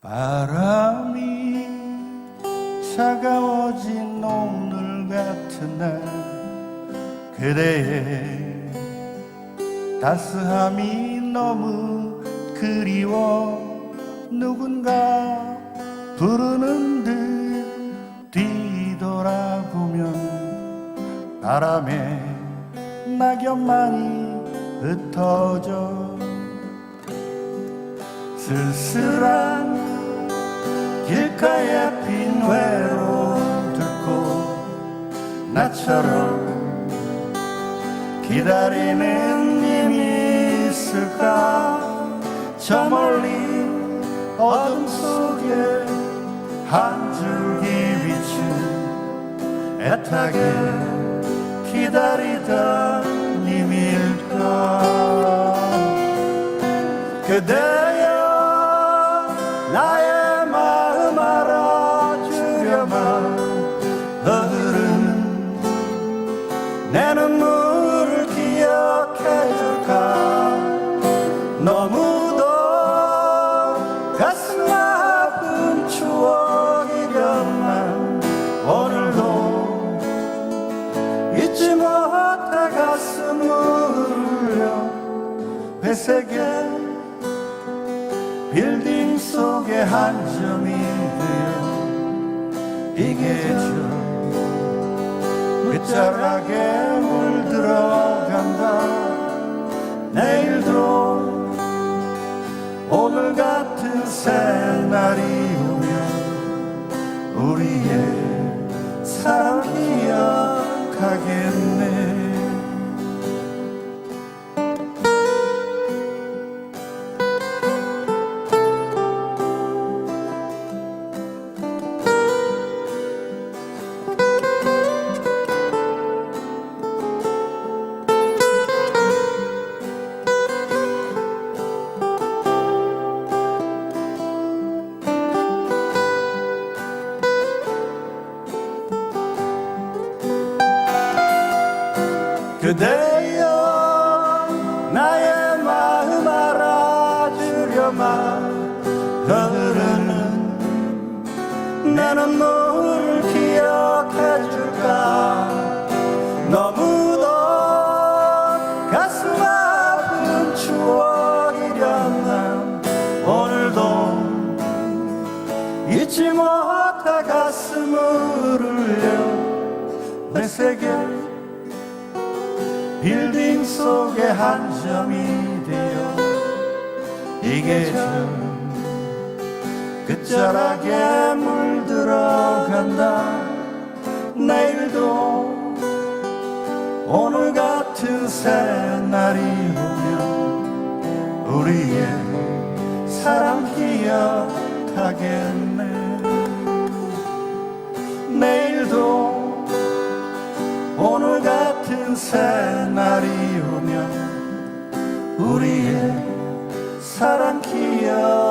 바람이 차가워진 오늘 같은 날 그대의 따스함이 너무 그리워. 누군가 부르는 듯 뒤돌아보면 바람에 낙엽만이 흩어져. 쓸쓸한 길가에 핀 외로움 들고 나처럼 기다리는 님이 있을까? 저 멀리 어둠 속에 한 줄기 빛은 애타게 기다리던 님일까 회색의 빌딩 속의 한 점이 되어 이게죠 끝자락에 물들어간다. 내일도 오늘 같은 새날이 오면 우리의 사랑 기억 그대여 나의 마음 알아주려만 흐르는 내 눈물을 기억해줄까? 너무도 가슴 아픈 추억이련만 오늘도 잊지 못해 가슴을 울려 회색의 빌딩 속의 한 점이 되어 이게 좀 끝자락에 물들어간다. 내일도 오늘 같은 새날이 오면 우리의 사랑 기억하겠네. 내일도 같은 새날이 오면 우리의 사랑 기억